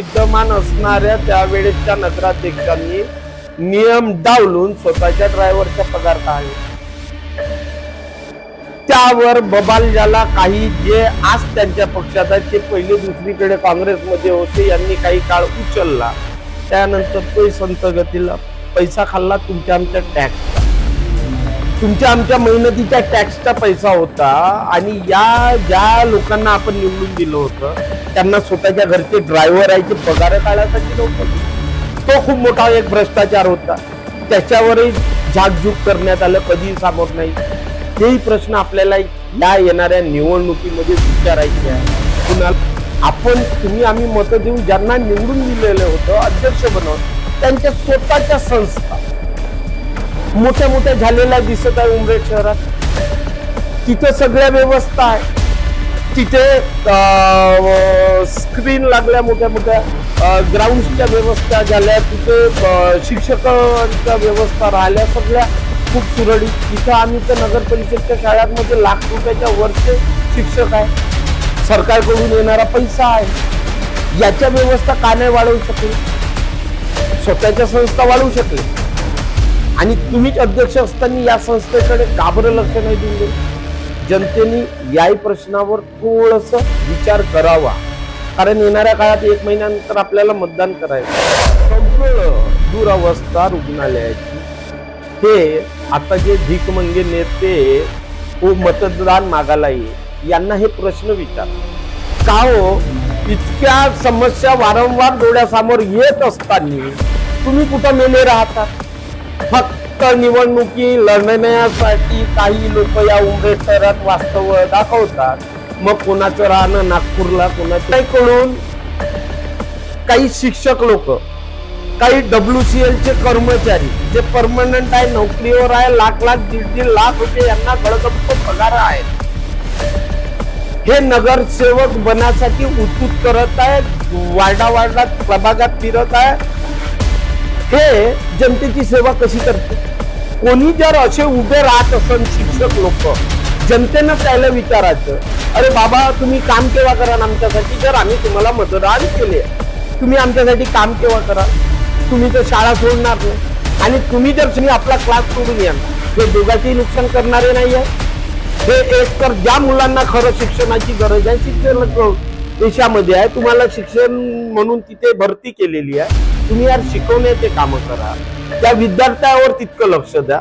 विद्यमान असणाऱ्या त्यावेळेसच्या नगराध्यक्षांनी नियम डावलून स्वतःच्या ड्रायव्हरचा पगार काढला त्यावर बबाल ज्याला काही जे आज त्यांच्या पक्षात आहेत ते पहिले दुसरीकडे काँग्रेसमध्ये होते यांनी काही काळ उचलला. त्यानंतर तो संत गतीला पैसा खाल्ला तुमच्या आमच्या टॅक्सचा. तुमच्या आमच्या मेहनतीच्या टॅक्सचा पैसा होता आणि या ज्या लोकांना आपण निवडून दिलं होतं त्यांना स्वतःच्या घरचे ड्रायव्हर आहे ते पगार काढायसाठी नव्हतं. तो खूप मोठा एक भ्रष्टाचार होता. त्याच्यावरही झाकझूक करण्यात आलं कधीही सामोर नाही. तेही प्रश्न आपल्याला या येणाऱ्या निवडणुकीमध्ये विचारायचे आहे कुणाला आपण तुम्ही आम्ही मतं देऊन ज्यांना निवडून दिलेलं होतं अध्यक्ष बनवून त्यांच्या स्वतःच्या संस्था मोठ्या मोठ्या झालेल्या दिसत आहे उमरेड शहरात. तिथे सगळ्या व्यवस्था आहे. तिथे स्क्रीन लागल्या मोठ्या मोठ्या ग्राउंडच्या व्यवस्था झाल्या. तिथे शिक्षकांच्या व्यवस्था राहिल्या सगळ्या. खूप सुरळीत. तिथं आम्ही तर नगर परिषदच्या शाळांमध्ये लाख रुपयाच्या वरचे शिक्षक आहे. सरकारकडून येणारा पैसा आहे. याच्या व्यवस्था का नाही वाढवू शकले? स्वतःच्या संस्था वाढवू शकले? आणि तुम्हीच अध्यक्ष असताना या संस्थेकडे का बरं लक्ष नाही दिले जनतेने याही प्रश्नावर थोडस विचार करावा. कारण येणाऱ्या काळात एक महिन्यानंतर आपल्याला मतदान करायचं सगळं दुरावस्था रुग्णालयाची. हे आता जे भीकमंगे नेते व मतदान मागायला ये यांना हे प्रश्न विचार. का हो? इतक्या समस्या वारंवार डोळ्यासमोर येत असताना तुम्ही कुठं मेले राहतात फक्त निवडणुकी लढण्यासाठी काही लोक या उमरेड शहरात वास्तव दाखवतात. मग कोणाचं राहणं नागपूरला कोणाचं? कळून काही शिक्षक लोक काही डब्ल्यू सी एलचे कर्मचारी जे परमनंट आहे नोकरीवर आहे लाख लाख दीड दीड लाख रुपये यांना गडगप्प पगार आहेत हे नगरसेवक बनासाठी उतूत करत आहेत वार्डा वार्डात प्रभागात फिरत आहे हे जनतेची सेवा कशी करते? कोणी जर असे उभे राहत असन शिक्षक लोक जनतेनं त्याला विचारायचं अरे बाबा तुम्ही काम केव्हा कराल आमच्यासाठी? जर आम्ही तुम्हाला मतदान केले तुम्ही आमच्यासाठी काम केव्हा कराल? तुम्ही तर शाळा सोडणार नाही. आणि तुम्ही जर तुम्ही आपला क्लास सोडून या हे दोघांचेही नुकसान करणारे नाही आहे. हे एक तर ज्या मुलांना खरं शिक्षणाची गरज आहे शिक्षण देशामध्ये आहे. तुम्हाला शिक्षण म्हणून तिथे भरती केलेली आहे. तुम्ही यार शिकवण्याचे काम करा. त्या विद्यार्थ्यावर तितकं लक्ष द्या.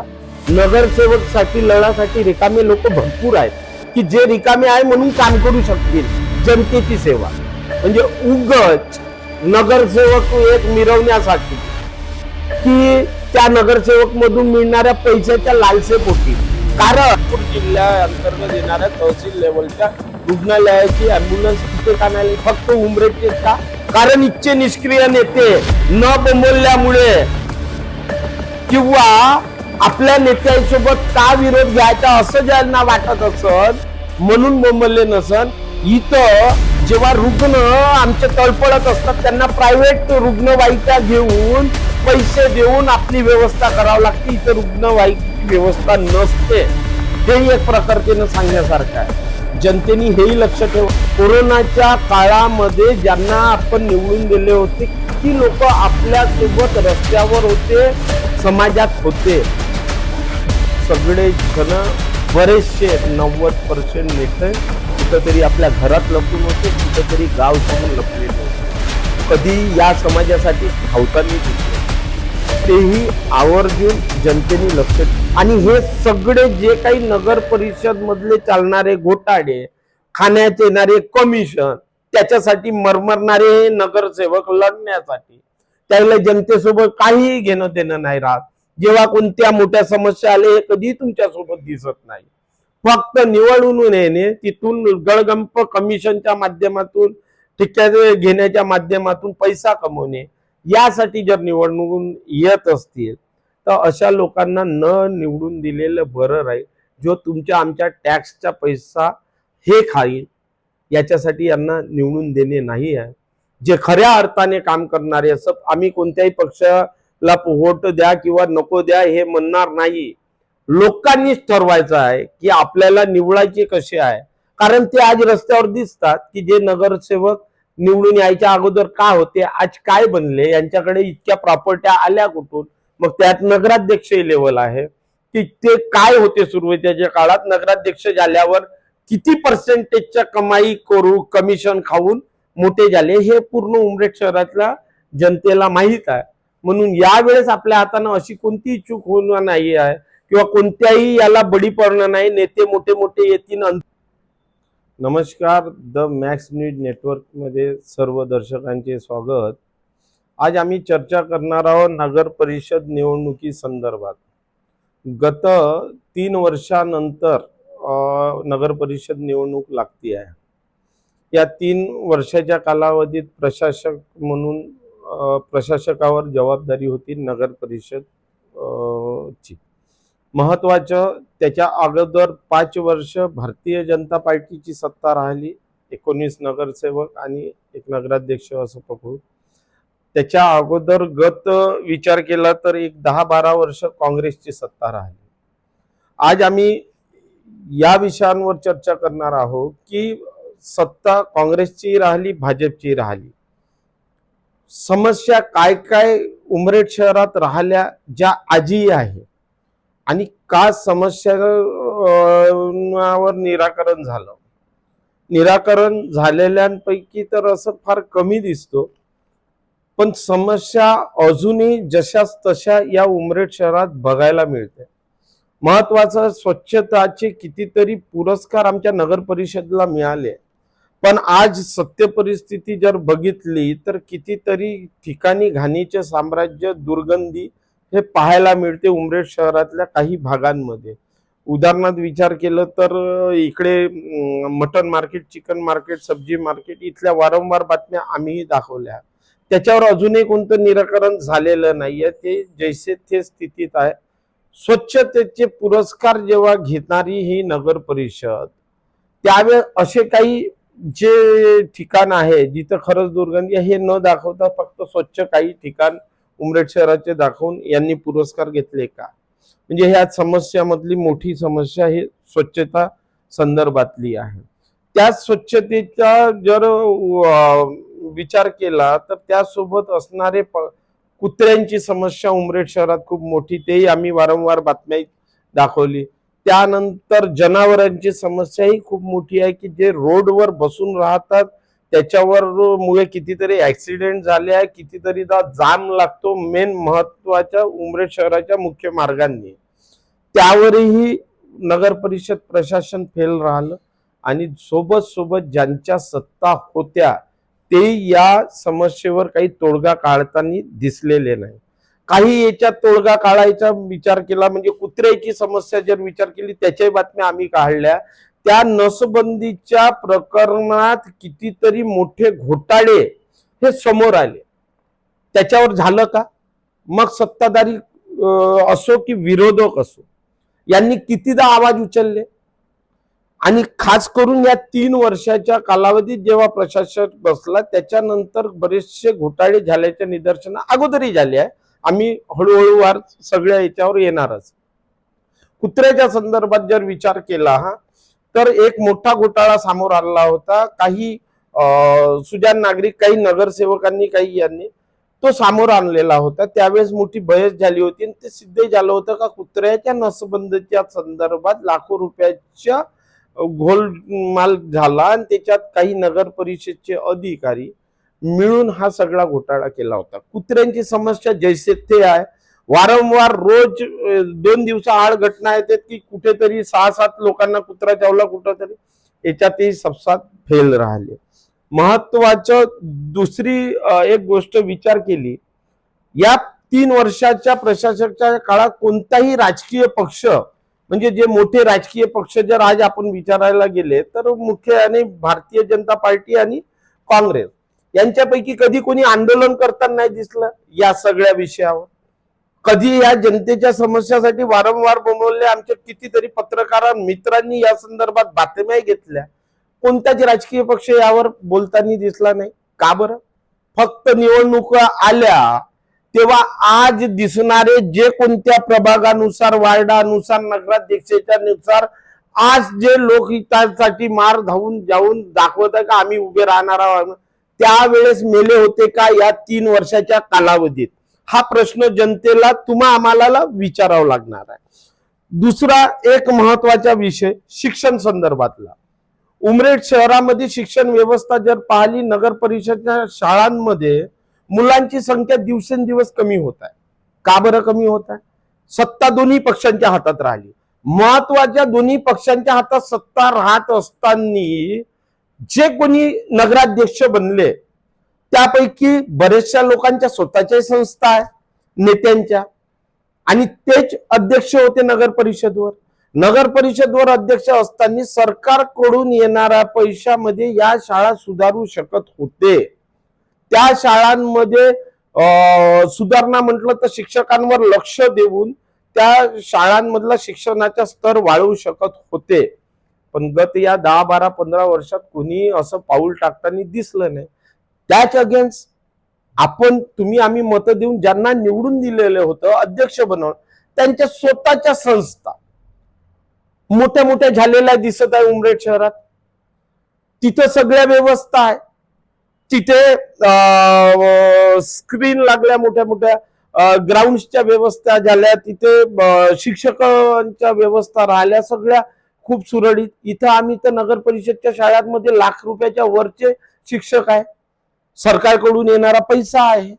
नगरसेवकसाठी लढासाठी रिकामे लोक भरपूर आहेत. की जे रिकामे आहे म्हणून काम करू शकतील. जनतेची सेवा. म्हणजे उगच नगरसेवक एक मिरवण्यासाठी की त्या नगरसेवक मधून मिळणाऱ्या पैशाच्या लालसेपोटी. कारण नागपूर जिल्ह्या अंतर्गत येणाऱ्या तहसील लेवलच्या रुग्णालयाची अँब्युलन्स तिथे आणायला फक्त उमरेचे का? कारण इच्छे निष्क्रिय नेते न बंबवल्यामुळे किंवा आपल्या नेत्यांसोबत का विरोध घ्यायचा असं ज्यांना वाटत असत म्हणून बोंबलले नसन इथं जेव्हा रुग्ण आमचे तळपडत असतात त्यांना प्रायव्हेट रुग्णवाहिका घेऊन पैसे देऊन आपली व्यवस्था करावी लागते. इथं रुग्णवाहिकेची व्यवस्था नसते. हेही एक प्रकारतेनं सांगण्यासारखं आहे. जनतेने हेही लक्ष ठेवा. कोरोनाच्या काळामध्ये ज्यांना आपण निवडून दिले होते ती लोक आपल्यासोबत रस्त्यावर होते समाजात होते. सगळे जण बरेचसे नव्वद पर्सेंट नेते कुठंतरी आपल्या घरात लपून होते कुठंतरी गाव सोडून लपलेले होते. कधी या समाजासाठी धावताना दिसले तेही आवर्जून जनतेने लक्ष आणि हे सगळे जे काही नगर परिषद मधले चालणारे घोटाळे खाण्यात येणारे कमिशन त्याच्यासाठी मरमरणारे हे नगरसेवक लढण्यासाठी त्याला जनतेसोबत काहीही घेणं देणं नाही राहत. जेव्हा कोणत्या मोठ्या समस्या आले हे कधी तुमच्यासोबत दिसत नाही. फक्त निवडून येणे तिथून गळगंप कमिशनच्या माध्यमातून ठिकाण घेण्याच्या माध्यमातून पैसा कमवणे यासाठी जर निवडणूक येत असतील तर अशा लोकांना न निवडून दिलेलं बरं राहील. जो तुमच्या आमच्या टॅक्सचा पैसा हे खाईल याच्यासाठी यांना निवडून देणे नाही आहे. जे खऱ्या अर्थाने काम करणारे असं आम्ही कोणत्याही पक्षाला वोट द्या किंवा नको द्या हे म्हणणार नाही. लोकांनीच ठरवायचं आहे की आपल्याला निवडायचे कसे आहे. कारण ते आज रस्त्यावर दिसतात की जे नगरसेवक निवडून यायच्या अगोदर का होते आज काय बनले यांच्याकडे इतक्या प्रॉपर्ट्या आल्या कुठून? मग त्यात नगराध्यक्ष लेवल आहे. की ते काय होते सुरुवातीच्या काळात? नगराध्यक्ष झाल्यावर किती पर्सेंटेजच्या कमाई करू कमिशन खाऊन मोठे झाले हे पूर्ण उमरेड शहरातल्या जनतेला माहीत आहे. म्हणून यावेळेस आपल्या हातानं अशी कोणतीही चूक होणार नाही आहे किंवा कोणत्याही याला बळी पडणार नाही. नेते मोठे मोठे येतील नमस्कार द मॅक्स न्यूज नेटवर्कमध्ये सर्व दर्शकांचे स्वागत. आज आम्ही चर्चा करणार आहोत नगर परिषद निवडणुकी संदर्भात. गत तीन वर्षानंतर नगर परिषद निवडणूक लागती आहे. या तीन वर्षाच्या कालावधीत प्रशासक म्हणून प्रशासकावर जबाबदारी होती नगर परिषद ची. महत्वाचं त्याच्या अगोदर पाच वर्ष भारतीय जनता पार्टीची सत्ता राहिली एकोणीस नगरसेवक आणि एक नगराध्यक्ष असं पकडू त्याच्या अगोदर गत विचार केला तर एक दहा बारा वर्ष काँग्रेसची सत्ता राहिली. आज आम्ही या विषयांवर चर्चा करणार आहोत की सत्ता काँग्रेसची राहिली भाजपची राहिली. समस्या काय काय उमरेड शहरात राहिल्या ज्या आजही आहे. आणि का समस्यावर निराकरण झालं? निराकरण झालेल्यांपैकी तर असं फार कमी दिसतो. पण समस्या अजूनही जशाच तशा या उमरेड शहरात बघायला मिळते. महत्वाचं स्वच्छताचे कितीतरी पुरस्कार आमच्या नगर परिषदला मिळाले. पण आज सत्य परिस्थिती जर बघितली तर कितीतरी ठिकाणी घाणीचे साम्राज्य दुर्गंधी हे पाहायला मिळते उमरेड शहरातल्या काही भागांमध्ये. उदाहरणार्थ विचार केलं तर इकडे मटन मार्केट चिकन मार्केट सब्जी मार्केट इथल्या वारंवार बातम्या आम्हीही दाखवल्या. त्याच्यावर अजूनही कोणतं निराकरण झालेलं नाहीये. ते जैसे ते स्थितीत आहे. स्वच्छतेचे पुरस्कार जेव्हा घेणारी ही नगर परिषद त्यावेळेस असे काही जे ठिकाण आहे जिथं खरंच दुर्गंधी आहे, हे न दाखवता फक्त स्वच्छ काही ठिकाण उमरेड शहराचे दाखवून यांनी पुरस्कार घेतले का? म्हणजे ह्या समस्यामधली मोठी समस्या ही स्वच्छता संदर्भातली आहे. त्या स्वच्छतेचा जर विचार केला तर त्यासोबत असणारे प- कुत्र्यांची समस्या उमरेड शहरात खूप मोठी तेही आम्ही वारंवार बातम्या दाखवली. त्यानंतर जनावरांची समस्याही खूप मोठी आहे की जे रोडवर बसून राहतात त्याच्यावर मुळे कितीतरी ऍक्सिडेंट झाले आहे कितीतरी जाम लागतो. मेन महत्त्वाच्या उमरेड शहराच्या मुख्य मार्गांनी. त्यावरही नगर परिषद प्रशासन फेल राहिलं आणि सोबत सोबत ज्यांच्या सत्ता होत्या ते या समस्येवर काही तोडगा काढताना दिसलेले नाही. काही याच्यात तोडगा काढायचा विचार केला म्हणजे कुत्र्याची समस्या जर विचार केली त्याच्याही बातम्या आम्ही काढल्या. त्या नसबंदीच्या प्रकरणात कितीतरी मोठे घोटाळे हे समोर आले. त्याच्यावर झालं का? मग सत्ताधारी असो की विरोधक असो यांनी कितीदा आवाज उचलले? आणि खास करून या तीन वर्षाच्या कालावधीत जेव्हा प्रशासक बसला त्याच्यानंतर बरेचसे घोटाळे झाल्याच्या निदर्शन अगोदरही झाले आहे. आम्ही हळूहळू वार सगळ्या याच्यावर येणारच. कुत्र्याच्या संदर्भात जर विचार केला हा तर एक मोठा घोटाळा समोर आला होता. काही सुजान नागरिक काही नगरसेवकांनी काही यांनी तो समोर आणलेला होता. त्यावेळेस मोठी बहस झाली होती आणि ते सिद्ध झालं होतं का कुत्र्याच्या नसबंदीच्या संदर्भात लाखो रुपयाच्या घोलमाल झाला आणि त्याच्यात काही नगर परिषदचे अधिकारी मिळून हा सगळा घोटाळा केला होता. कुत्र्यांची समस्या जैसे ते आहे. वारंवार रोज दोन दिवसा आड घटना येतात की कुठेतरी सहा सात लोकांना कुत्रा चावला कुठेतरी. याच्यातही सबसात फेल राहिले. महत्वाचं दुसरी एक गोष्ट विचार केली. या तीन वर्षाच्या प्रशासकाच्या काळात कोणताही राजकीय पक्ष म्हणजे जे मोठे राजकीय पक्ष जर आज आपण विचारायला गेले तर मुख्य आणि भारतीय जनता पार्टी आणि काँग्रेस यांच्यापैकी कधी कोणी आंदोलन करताना नाही दिसलं या सगळ्या विषयावर. कधी या जनतेच्या समस्यासाठी वारंवार बोलवले आमच्या कितीतरी पत्रकार मित्रांनी या संदर्भात बातम्या घेतल्या. कोणताच राजकीय पक्ष यावर बोलताना दिसला नाही. का बरं? फक्त निवडणुका आल्या तेव्हा आज दिसणारे जे कोणत्या प्रभागानुसार वार्डानुसार नगराध्यक्षाच्या नुसार आज जे लोकहितासाठी मार धावून जाऊन दाखवत आहे का आम्ही उभे राहणार आहोत त्यावेळेस मेले होते का या तीन वर्षाच्या कालावधीत? हा प्रश्न जनतेला तुम्हा आम्हाला विचारावा लागणार आहे. दुसरा एक महत्त्वाचा विषय शिक्षण संदर्भातला. उमरेड शहरामध्ये शिक्षण व्यवस्था जर पाहिली नगर परिषदच्या शाळांमध्ये मुलांची संख्या दिवसेंदिवस कमी होत आहे. का बरं कमी होत आहे? सत्ता दोन्ही पक्षांच्या हातात राहिली. महत्त्वाच्या दोन्ही पक्षांच्या हातात सत्ता राहत असताना जे कोणी नगराध्यक्ष बनले त्यापैकी बरेचशा लोकांच्या स्वतःच्या संस्था आहे नेत्यांच्या. आणि तेच अध्यक्ष होते नगर परिषदवर. नगर परिषदवर अध्यक्ष असताना सरकारकडून येणाऱ्या पैशामध्ये या शाळा सुधारू शकत होते. त्या शाळांमध्ये अं, सुधारणा म्हटलं तर शिक्षकांवर लक्ष देऊन त्या शाळांमधला शिक्षणाचा स्तर वाढवू शकत होते. पण गत या दहा बारा पंधरा वर्षात कोणी असं पाऊल टाकताना दिसलं नाही. त्याच अगेन्स्ट आपण तुम्ही आम्ही मतं देऊन ज्यांना निवडून दिलेलं होतं अध्यक्ष बनवून त्यांच्या स्वतःच्या संस्था. मोठ्या मोठ्या झालेल्या दिसत आहे उमरेड शहरात. तिथं सगळ्या व्यवस्था आहे. तिथे स्क्रीन लागल्या मोठ्या मोठ्या. ग्राउंडच्या व्यवस्था झाल्या. तिथे शिक्षकांच्या व्यवस्था राहिल्या सगळ्या खूप सुरळीत. इथं आम्ही तर नगर परिषदच्या शाळांमध्ये लाख रुपयाच्या वरचे शिक्षक आहे. सरकारकडून येणारा पैसा आहे.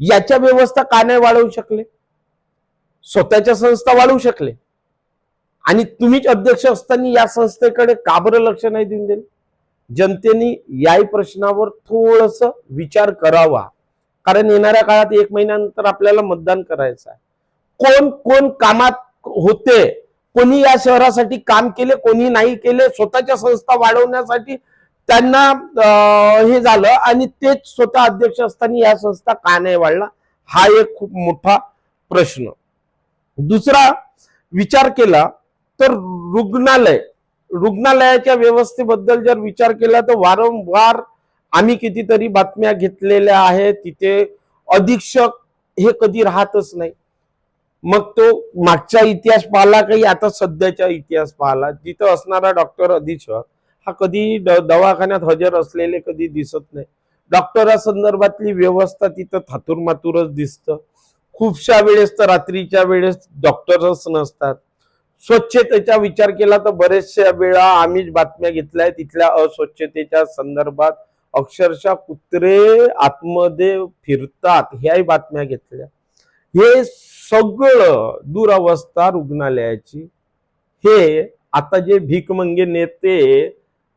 याच्या व्यवस्था का नाही वाढवू शकले? स्वतःच्या संस्था वाढवू शकले? आणि तुम्हीच अध्यक्ष असताना या संस्थेकडे का बरं लक्ष नाही देऊन दिले? जनतेने याही प्रश्नावर थोडस विचार करावा. कारण येणाऱ्या काळात एक महिन्यानंतर आपल्याला मतदान करायचं आहे. कोण कोण कामात होते? कोणी या शहरासाठी काम केले कोणी नाही केले? स्वतःच्या संस्था वाढवण्यासाठी त्यांना हे झालं आणि तेच स्वतः अध्यक्ष असताना या संस्था का नाही वाढला? हा एक खूप मोठा प्रश्न. दुसरा विचार केला तर रुग्णालय रुग्णालयाच्या व्यवस्थेबद्दल जर विचार केला तर वारंवार आम्ही कितीतरी बातम्या घेतलेल्या आहेत तिथे अधीक्षक हे कधी राहतच नाही. मग तो मागचा इतिहास पाहिला काही आता सध्याचा इतिहास पाहिला. जिथं असणारा डॉक्टर अधीक्षक हा कधी दवाखान्यात हजर असलेले कधी दिसत नाही. डॉक्टरा संदर्भातली व्यवस्था तिथं थातूर मातूरच दिसतं. खूपशा वेळेस तर रात्रीच्या वेळेस डॉक्टरच नसतात. स्वच्छतेचा विचार केला तर बरेचशा वेळा आम्हीच बातम्या घेतल्या तिथल्या अस्वच्छतेच्या संदर्भात अक्षरशः कुत्रे आतमध्ये फिरतात ह्याही बातम्या घेतल्या. हे सगळं दुरावस्था रुग्णालयाची. हे आता जे भीकमंगे नेते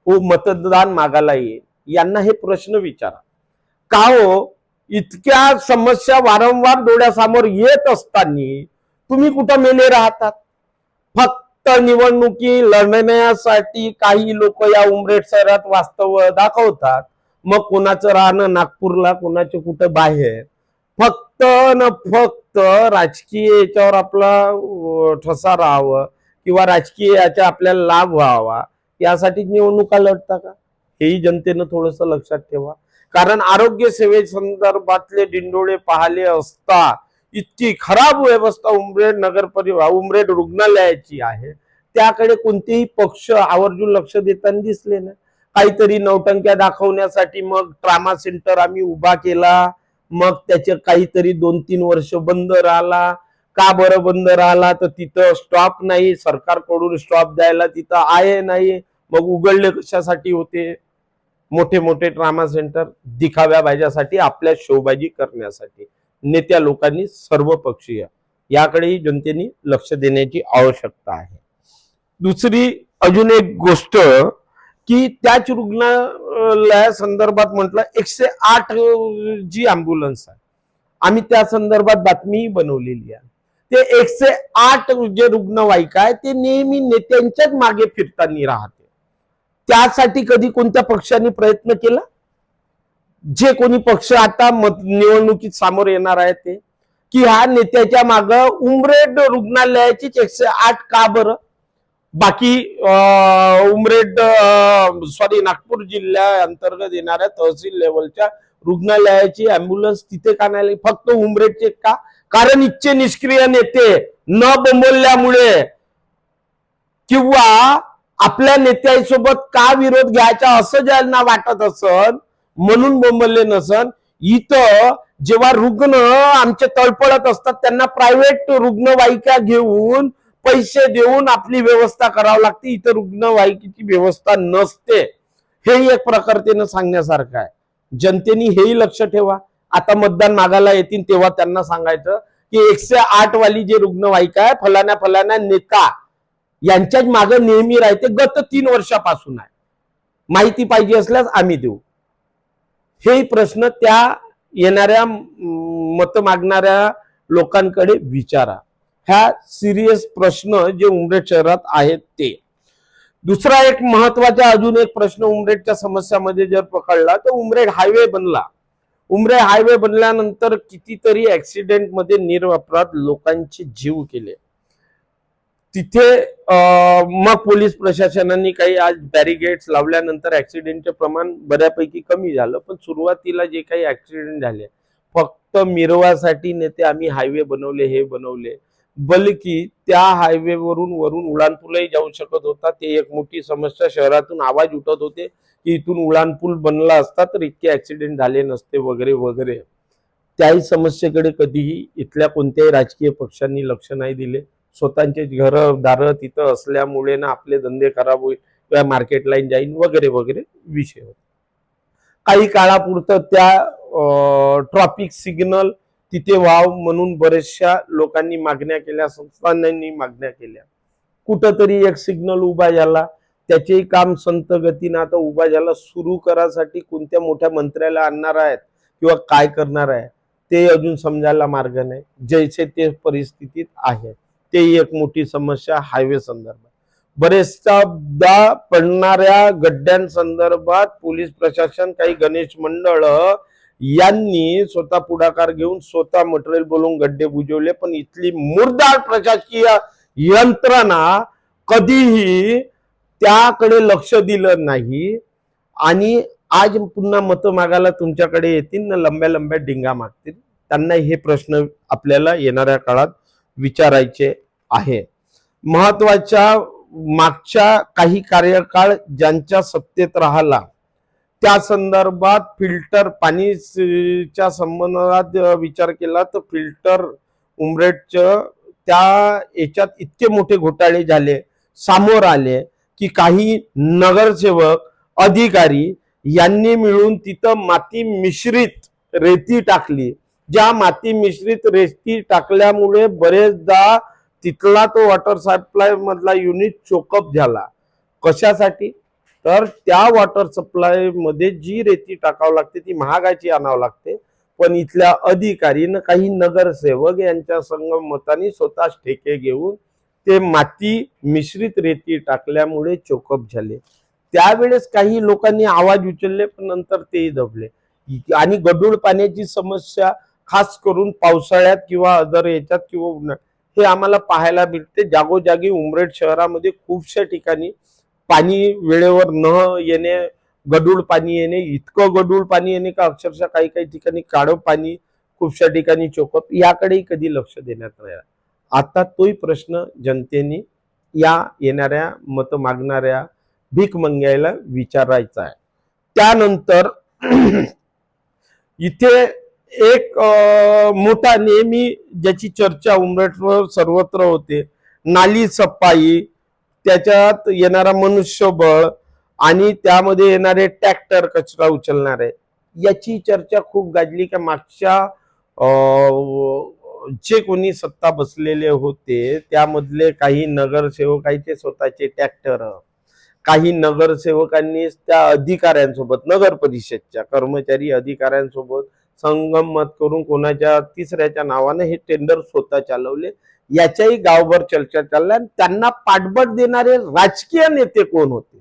हो मतदान मागायला येईल. यांना हे प्रश्न विचारा. का हो? इतक्या समस्या वारंवार डोळ्यासमोर येत असताना तुम्ही कुठं मेले राहतात? फक्त निवडणुकी लढण्यासाठी काही लोक या उमरेड शहरात वास्तव दाखवतात. मग कोणाचं राहणं नागपूरला कोणाचं कुठं बाहेर? फक्त न फक्त राजकीय याच्यावर आपला ठसा राहावं किंवा राजकीय याचा आपल्याला लाभ व्हावा. यासाठी निवडणुका लढता का? हेही जनतेनं थोडस लक्षात ठेवा. कारण आरोग्य सेवे संदर्भातले दिंडोळे पाहिले असता इतकी खराब व्यवस्था उमरेड नगर परिवार उमरेड रुग्णालयाची आहे. त्याकडे कोणतेही पक्ष आवर्जून लक्ष देताना दिसले ना काहीतरी नौटंक्या दाखवण्यासाठी मग ट्रामा सेंटर आम्ही उभा केला. मग त्याचे काहीतरी दोन तीन वर्ष बंद राहिला. का बरं बंद राहिला? तर तिथं स्टॉप नाही. सरकारकडून स्टॉप द्यायला तिथं आहे नाही. मग उघडले कशासाठी होते? मोठे मोठे ट्रामा सेंटर दिखाव्या भाज्यासाठी आपल्या शोबाजी करण्यासाठी. नेत्या लोकांनी सर्व पक्षीय याकडेही जनतेने लक्ष देण्याची आवश्यकता आहे. दुसरी अजून एक गोष्ट की त्याच रुग्णालया संदर्भात म्हटलं एकशे आठ जी अँब्युलन्स आहे. आम्ही त्या संदर्भात बातमी बनवलेली आहे. ते एकशे आठ जे रुग्णवाहिका आहे ते नेहमी नेत्यांच्याच मागे फिरताना राहते. त्यासाठी कधी कोणत्या पक्षाने प्रयत्न केला? जे कोणी पक्ष आता मत निवडणुकीत सामोर येणार आहे ते. की ह्या नेत्याच्या माग उमरेड रुग्णालयाचीच एकशे आठ का बरं? बाकी अं, उमरेड सॉरी नागपूर जिल्ह्या अंतर्गत येणाऱ्या तहसील लेवलच्या रुग्णालयाची अँब्युलन्स तिथे का नाही फक्त उमरेडचे का? कारण इच्छे निष्क्रिय नेते न बोंबवल्यामुळे किंवा आपल्या नेत्यासोबत का विरोध घ्यायचा असं ज्यांना वाटत असन म्हणून बोंबलले नसन इथं जेव्हा रुग्ण आमचे तळपडत असतात त्यांना प्रायव्हेट रुग्णवाहिका घेऊन पैसे देऊन आपली व्यवस्था करावी लागते. इथं रुग्णवाहिकेची व्यवस्था नसते. हेही एक प्रकारतेनं सांगण्यासारखं आहे. जनतेने हेही लक्ष ठेवा. आता मतदान मागायला येतील तेव्हा त्यांना सांगायचं की एकशे आठ वाली जे रुग्णवाहिका आहे फलाना फलाना नेता यांच्याच मागे नेहमी राहते गत तीन वर्षापासून आहे. माहिती पाहिजे असल्यास आम्ही देऊ. हे प्रश्न त्या येणाऱ्या मत मागणाऱ्या लोकांकडे विचारा. ह्या सिरियस प्रश्न जे उमरेड शहरात आहेत ते. दुसरा एक महत्त्वाचा अजून एक प्रश्न उमरेडच्या समस्यामध्ये जर पकडला तर उमरेड हायवे बनला. उमरेड हायवे बनल्यानंतर कितीतरी ऍक्सिडेंटमध्ये निर्वापरात लोकांचे जीव केले तिथे मग पोलीस प्रशासनाने काही आज बॅरिगेड्स लावल्यानंतर ऍक्सिडेंटचे प्रमाण बऱ्यापैकी कमी झालं. पण सुरुवातीला जे काही ऍक्सिडेंट झाले फक्त मिरवासाठी नेते आम्ही हायवे बनवले हे बनवले. बल्कि त्या हायवेवरून वरून उडानपूलही जाऊ शकत होता. ते एक मोठी समस्या शहरातून आवाज उठत होते की इथून उडानपूल बनला असता तर इतके ऍक्सिडेंट झाले नसते वगैरे वगैरे. त्याही समस्येकडे कधीही इथल्या कोणत्याही राजकीय पक्षांनी लक्ष नाही दिले. स्वतःचे घर दारं तिथं असल्यामुळे ना आपले धंदे खराब होईल किंवा मार्केट लाईन जाईल वगैरे वगैरे विषय होते. काही काळापुरतं त्या ट्रॉफिक सिग्नल तिथे व्हाव म्हणून बऱ्याचशा लोकांनी मागण्या केल्या संस्थानांनी मागण्या केल्या. कुठंतरी एक सिग्नल उभा झाला. त्याचेही काम संत गतीनं आता उभा झाला. सुरू करासाठी कोणत्या मोठ्या मंत्र्याला आणणार आहेत किंवा काय करणार आहे ते अजून समजायला मार्ग नाही. जैसे ते परिस्थितीत आहे. ते एक मोठी समस्या हायवे संदर्भात. बरेचदा पडणाऱ्या गड्ड्यांसंदर्भात पोलीस प्रशासन काही गणेश मंडळ यांनी स्वतः पुढाकार घेऊन स्वतः मटेरियल बोलून गड्डे बुजवले पण इथली मुरदार प्रशासकीय यंत्रणा कधीही त्याकडे लक्ष दिलं नाही. आणि आज पुन्हा मतं मागायला तुमच्याकडे येतील ना लंब्या लंब्या डिंगा मागतील. त्यांना हे प्रश्न आपल्याला येणाऱ्या काळात विचारायचे आहे. महत्त्वाच्या मागच्या काही कार्यकाळ ज्यांच्या सत्तेत राहिला त्या संदर्भात फिल्टर पाणीच्या संबंधात विचार केला तर फिल्टर उमरेटचं त्या याच्यात इतके मोठे घोटाळे झाले सामोर आले की काही नगरसेवक अधिकारी यांनी मिळून तिथं माती मिश्रित रेती टाकली. ज्या माती मिश्रित रेती टाकल्यामुळे बरेचदा तिथला तो वॉटर सप्लाय मधला युनिट चोकअप झाला. कशासाठी? तर त्या वॉटर सप्लायमध्ये जी रेती टाकावं लागते ती महागाची आणावं लागते. पण इथल्या अधिकारीनं काही नगरसेवक यांच्या संगमताने स्वतःच ठेके घेऊन ते माती मिश्रित रेती टाकल्यामुळे चोकअप झाले. त्यावेळेस काही लोकांनी आवाज उचलले पण नंतर तेही दबले. आणि गढूळ पाण्याची समस्या खास करून पावसाळ्यात किंवा अदर याच्यात किंवा उन्हाळ्यात हे आम्हाला पाहायला मिळते. जागोजागी उमरेड शहरामध्ये खूपशा ठिकाणी पाणी वेळेवर न येणे गडूळ पाणी येणे इतकं गडूळ पाणी येणे का अक्षरशः काही काही ठिकाणी काळं पाणी खूपशा ठिकाणी चोकप याकडेही कधी लक्ष देण्यात नाही आता तोही प्रश्न जनतेने या येणाऱ्या मत मागणाऱ्या भीक मंग्यायला विचारायचा आहे. त्यानंतर इथे एक अं, मोठा नेहमी ज्याची चर्चा उमरटवर सर्वत्र होते नाली सफाई त्याच्यात येणारा मनुष्यबळ आणि त्यामध्ये येणारे ट्रॅक्टर कचरा उचलणारे याची चर्चा खूप गाजली. का मागच्या जे कोणी सत्ता बसलेले होते त्यामधले काही नगरसेवकांचे स्वतःचे ट्रॅक्टर काही नगरसेवकांनी त्या अधिकाऱ्यांसोबत नगर परिषदच्या कर्मचारी अधिकाऱ्यांसोबत संगमत करून कोणाच्या तिसऱ्याच्या नावाने हे टेंडर स्वतः चालवले. याच्याही गावभर चर्चा चालल्या आणि त्यांना पाठबळ देणारे राजकीय नेते कोण होते?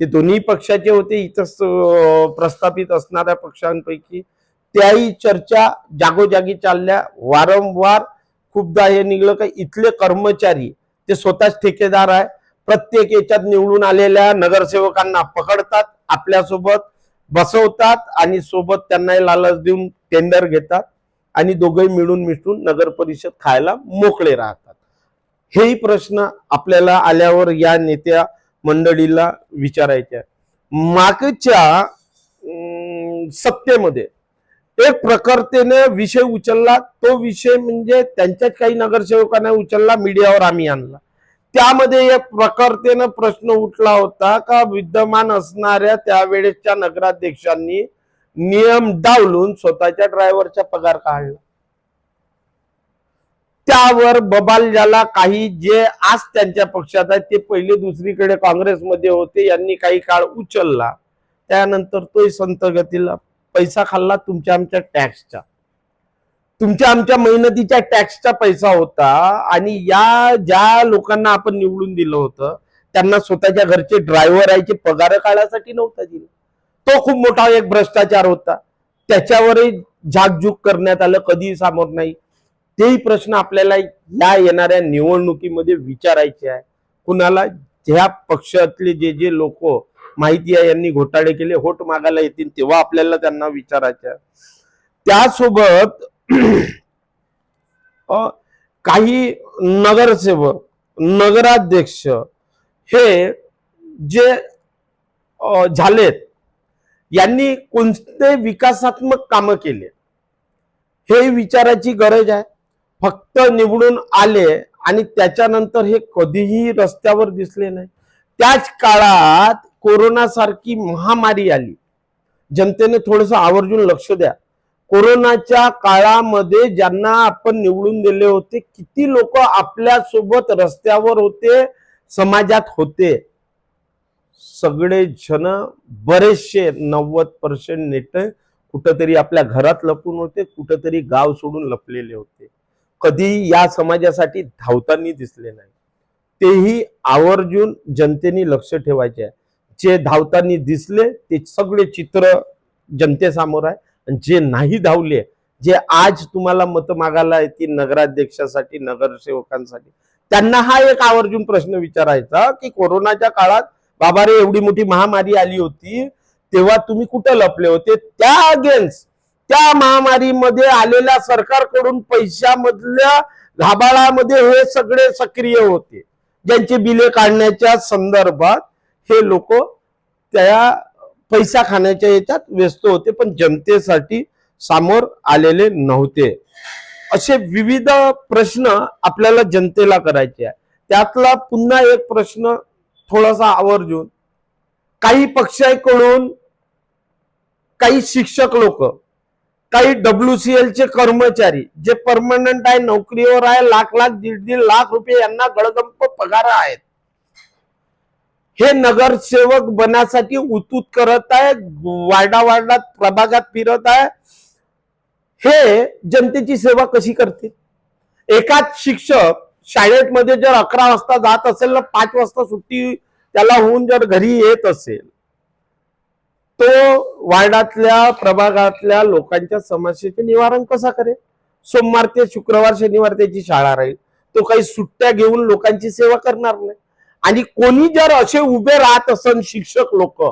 ते दोन्ही पक्षाचे होते इथं प्रस्थापित असणाऱ्या पक्षांपैकी. त्याही चर्चा जागोजागी चालल्या. वारंवार खूपदा हे निघलं का इथले कर्मचारी ते स्वतःच ठेकेदार आहे. प्रत्येक याच्यात निवडून आलेल्या नगरसेवकांना पकडतात आपल्यासोबत बसवतात आणि सोबत त्यांना लालच देऊन टेंडर घेतात. आणि दोघंही मिळून मिसळून नगर परिषद खायला मोकळे राहतात. हेही प्रश्न आपल्याला आल्यावर या नेत्या मंडळीला विचारायचे मागच्या सत्तेमध्ये एक प्रकर्तेने विषय उचलला. तो विषय म्हणजे त्यांच्याच काही नगरसेवकांना उचलला मीडियावर आम्ही आणला. त्यामध्ये एक प्रकर्तेनं प्रश्न उठला होता का विद्यमान असणाऱ्या त्यावेळेसच्या नगराध्यक्षांनी नियम डावलून स्वतःच्या ड्रायव्हरचा पगार काढला. त्यावर बबाल ज्याला काही जे आज त्यांच्या पक्षात आहेत ते पहिले दुसरीकडे काँग्रेसमध्ये होते यांनी काही काळ उचलला. त्यानंतर तोही संत गतीला पैसा खाल्ला तुमच्या आमच्या टॅक्सचा. तुमच्या आमच्या मेहनतीच्या टॅक्सचा पैसा होता आणि या ज्या लोकांना आपण निवडून दिलं होतं त्यांना स्वतःच्या घरचे ड्रायव्हर आहे पगार काढायसाठी नव्हता दिला. तो खूप मोठा एक भ्रष्टाचार होता. त्याच्यावरही झाकझूक करण्यात आलं कधीही सामोर नाही. तेही प्रश्न आपल्याला या येणाऱ्या निवडणुकीमध्ये विचारायचे आहे. कुणाला? ज्या पक्षातले जे जे लोक माहिती आहे यांनी घोटाळे केले होट मागायला येतील तेव्हा आपल्याला त्यांना विचारायचं आहे. त्यासोबत काही नगरसेवक नगराध्यक्ष हे जे झालेत यांनी कोणते विकासात्मक कामं केले? हे विचाराची गरज आहे. फक्त निवडून आले आणि त्याच्यानंतर हे कधीही रस्त्यावर दिसले नाही. त्याच काळात कोरोना सारखी महामारी आली. जनतेने थोडस आवर्जून लक्ष द्या. कोरोनाच्या काळामध्ये ज्यांना आपण निवडून दिले होते किती लोक आपल्यासोबत रस्त्यावर होते समाजात होते. सगळे जन बरेचसे नव्वद पर्सेंट नेते कुठंतरी आपल्या घरात लपून होते कुठंतरी गाव सोडून लपलेले होते. कधी या समाजासाठी धावताना दिसले नाही. तेही आवर्जून जनतेने लक्ष ठेवायचे आहे. जे धावताना दिसले ते सगळे चित्र जनतेसमोर आहे. आणि जे नाही धावले जे आज तुम्हाला मत मागायला येतील नगराध्यक्षासाठी नगरसेवकांसाठी त्यांना हा एक आवर्जून प्रश्न विचारायचा की कोरोनाच्या काळात बाबा रे एवढी मोठी महामारी आली होती तेव्हा तुम्ही कुठे लपले होते? त्या अगेन्स्ट त्या महामारीमध्ये आलेल्या सरकारकडून पैशामधल्या घाबाळामध्ये हे सगळे सक्रिय होते. ज्यांची बिले काढण्याच्या संदर्भात हे लोक त्या पैसा खाण्याच्या याच्यात व्यस्त होते पण जनतेसाठी सामोर आलेले नव्हते. असे विविध प्रश्न आपल्याला जनतेला करायचे आहे त्यातला पुन्हा एक प्रश्न थोडासा आवर्जून काही पक्षाकडून काही शिक्षक लोक काही डब्ल्यू सी एलचे कर्मचारी जे परमनंट आहे नोकरीवर आहे लाख लाख दीड दीड लाख रुपये यांना गडगंप पगार आहेत. हे नगरसेवक बनासाठी उतूत करत आहे वार्डा वार्डात प्रभागात फिरत आहे. हे जनतेची सेवा कशी करतील? एकाच शिक्षक शाळेमध्ये जर अकरा वाजता जात असेल ना पाच वाजता सुट्टी त्याला होऊन जर घरी येत असेल तो वार्डातल्या प्रभागातल्या लोकांच्या समस्येचे निवारण कसा करेल? सोमवार ते शुक्रवार शनिवार त्याची शाळा राहील. तो काही सुट्ट्या घेऊन लोकांची सेवा करणार नाही. आणि कोणी जर असे उभे राहत असन शिक्षक लोक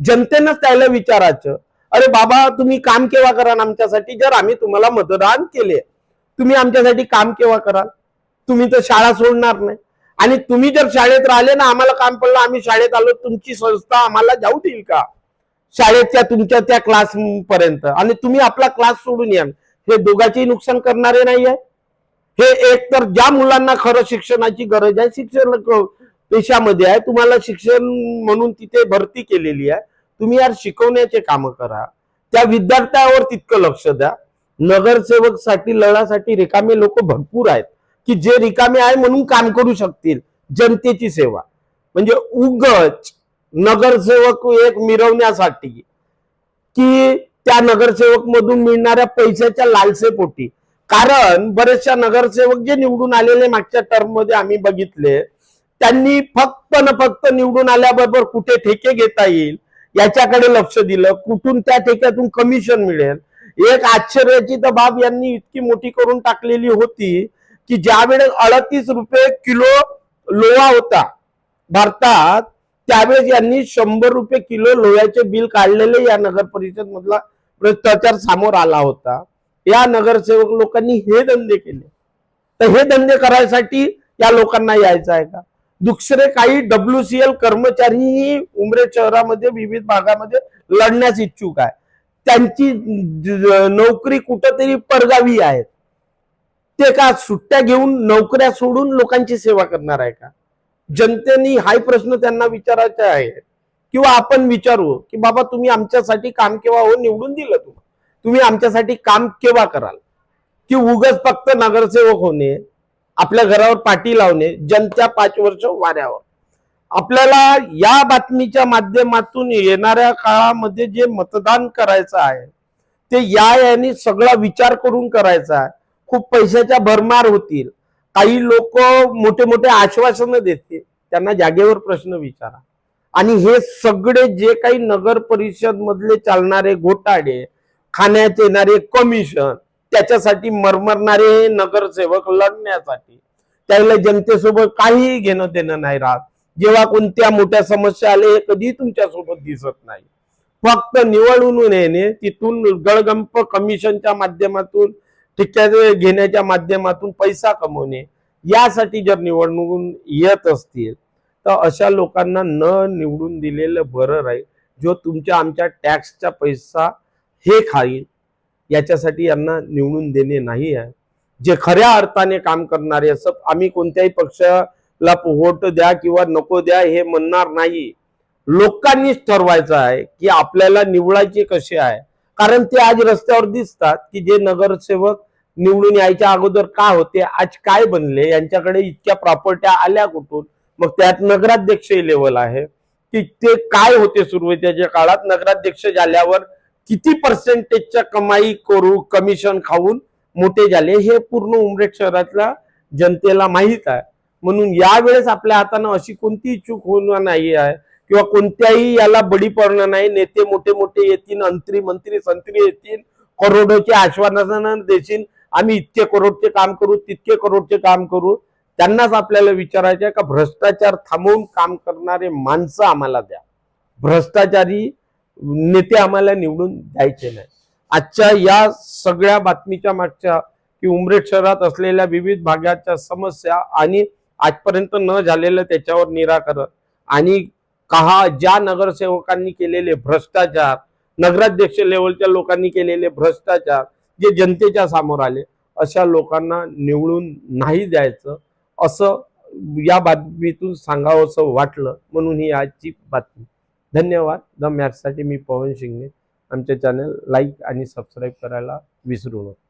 जनतेनं त्याला विचारायचं अरे बाबा तुम्ही काम केव्हा कराल आमच्यासाठी? जर आम्ही तुम्हाला मतदान केले तुम्ही आमच्यासाठी काम केव्हा कराल? तुम्ही तर शाळा सोडणार नाही. आणि तुम्ही जर शाळेत राहिले ना आम्हाला काम पडलं आम्ही शाळेत आलो तुमची संस्था आम्हाला जाऊ देईल का? शाळेच्या तुमच्या त्या क्लास पर्यंत. आणि तुम्ही आपला क्लास सोडून याल हे दोघांचेही नुकसान करणारे नाही आहे हे एक तर ज्या मुलांना खरं शिक्षणाची गरज आहे शिक्षण देशामध्ये पेशामध्ये आहे तुम्हाला शिक्षण म्हणून तिथे भरती केलेली आहे. तुम्ही यार शिकवण्याचे काम करा. त्या विद्यार्थ्यावर तितकं लक्ष द्या. नगरसेवकसाठी लढासाठी रिकामे लोक भरपूर आहेत. की जे रिकामे आहे म्हणून काम करू शकतील. जनतेची सेवा. म्हणजे उगच नगरसेवक एक मिरवण्यासाठी की त्या नगरसेवक मधून मिळणाऱ्या पैशाच्या लालसेपोटी कारण बरेचशा नगरसेवक जे निवडून आलेले मागच्या टर्ममध्ये आम्ही बघितले त्यांनी फक्त न फक्त निवडून आल्याबरोबर कुठे ठेके घेता येईल याच्याकडे लक्ष दिलं. कुठून त्या ठेक्यातून कमिशन मिळेल? एक आश्चर्याची तर बाब यांनी इतकी मोठी करून टाकलेली होती. की ज्यावेळेस अडतीस रुपये किलो लोहा होता भारतात त्यावेळेस यांनी शंभर रुपये किलो लोह्याचे बिल काढलेले या नगर परिषद मधला भ्रष्टाचार समोर आला होता. या नगरसेवक लोकांनी हे धंदे केले. तर हे धंदे करायसाठी या लोकांना यायचं आहे का? दुसरे काही डब्ल्यू सी एल कर्मचारीही उमरे शहरामध्ये विविध भागामध्ये लढण्यास इच्छुक आहे. त्यांची नोकरी कुठंतरी परगावी आहेत. ते का सुट्ट्या घेऊन नोकऱ्या सोडून लोकांची सेवा करणार आहे का? जनतेने हाही प्रश्न त्यांना विचारायचा आहे. किंवा आपण विचारू की बाबा तुम्ही आमच्यासाठी काम केव्हा हो निवडून दिलं तुम्हाला तुम्ही आमच्यासाठी काम केव्हा कराल? की उगच फक्त नगरसेवक होणे आपल्या घरावर पाठी लावणे जनता पाच वर्ष वाऱ्यावर. आपल्याला या बातमीच्या माध्यमातून येणाऱ्या काळामध्ये जे मतदान करायचं आहे ते या याने सगळा विचार करून करायचा आहे. खूप पैशाच्या भरमार होतील. काही लोक मोठे मोठे आश्वासनं देतील. त्यांना जागेवर प्रश्न विचारा. आणि हे सगळे जे काही नगर परिषद मधले चालणारे घोटाळे खाण्यात येणारे कमिशन त्याच्यासाठी मरमरणारे नगरसेवक लढण्यासाठी त्याला जनतेसोबत काहीही घेणं देणं नाही राहत. जेव्हा कोणत्या मोठ्या समस्या आले हे कधी तुमच्यासोबत दिसत नाही. फक्त निवडून येणे तिथून गळगंप कमिशनच्या माध्यमातून ठिक्या घेण्याच्या माध्यमातून पैसा कमवणे यासाठी जर निवडणूक येत असतील तर अशा लोकांना न निवडून दिलेलं बरं राहील जो तुमच्या आमच्या टॅक्सचा पैसा हे खाईल याच्यासाठी यांना निवडून देणे नाही आहे. जे खऱ्या अर्थाने काम करणारे असं आम्ही कोणत्याही पक्षाला वोट द्या किंवा नको द्या हे म्हणणार नाही. लोकांनीच ठरवायचं आहे की आपल्याला निवडायचे कसे आहे. कारण ते आज रस्त्यावर दिसतात की जे नगरसेवक निवडून यायच्या अगोदर का होते आज काय बनले यांच्याकडे इतक्या प्रॉपर्ट्या आल्या कुठून? मग त्यात नगराध्यक्ष लेवल आहे. की ते काय होते सुरुवातीच्या काळात? नगराध्यक्ष झाल्यावर किती पर्सेंटेजच्या कमाई करू कमिशन खाऊन मोठे झाले हे पूर्ण उमरेड शहरातल्या जनतेला माहीत आहे. म्हणून यावेळेस आपल्या हातानं अशी कोणतीही चूक होणार नाही आहे किंवा कोणत्याही याला बळी पडणार नाही. नेते मोठे मोठे येतील अंत्री मंत्री संत्री येतील करोडोचे आश्वासनं देशील आम्ही इतके करोडचे काम करू तितके करोडचे काम करू. त्यांनाच आपल्याला विचारायचं आहे का भ्रष्टाचार थांबवून काम करणारे माणसं आम्हाला द्या. भ्रष्टाचारी नेते आम्हाला निवडून द्यायचे नाही. आजच्या या सगळ्या बातमीच्या मागच्या की उमरेड शहरात असलेल्या विविध भागाच्या समस्या आणि आजपर्यंत न झालेलं त्याच्यावर निराकरण आणि कहा ज्या नगरसेवकांनी केलेले भ्रष्टाचार नगराध्यक्ष लेवलच्या लोकांनी केलेले भ्रष्टाचार जे जनतेच्या समोर आले अशा लोकांना निवडून नाही द्यायचं असं या बातमीतून सांगावं असं वाटलं म्हणून ही आजची बातमी. धन्यवाद. द मॅथसाठी मी पवन शिंगणे. आमचे चॅनल लाईक आणि सबस्क्राईब करायला विसरू नका.